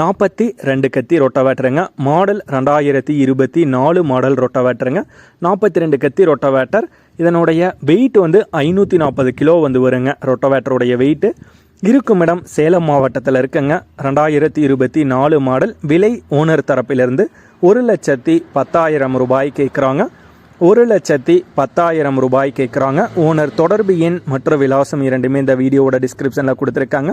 நாற்பத்தி ரெண்டு கத்தி ரொட்டவேட்டருங்க. மாடல் ரெண்டாயிரத்தி இருபத்தி நாலு மாடல் ரொட்டவேட்டருங்க. நாற்பத்தி ரெண்டு கத்தி ரொட்டவேட்டர். இதனுடைய வெயிட் வந்து ஐநூற்றி நாற்பது கிலோ வந்து வருங்க. ரொட்டவேட்டருடைய வெயிட்டு இருக்கும் இடம் சேலம் மாவட்டத்தில் இருக்குங்க. ரெண்டாயிரத்தி இருபத்தி நாலு மாடல். விலை ஓனர் தரப்பிலிருந்து ஒரு லட்சத்தி பத்தாயிரம் ரூபாய் கேட்குறாங்க. ஒரு லட்சத்தி பத்தாயிரம் ரூபாய் கேட்குறாங்க. ஓனர் தொடர்பு எண் மற்ற விலாசம் இரண்டுமே இந்த வீடியோவோட டிஸ்கிரிப்ஷனில் கொடுத்துருக்காங்க.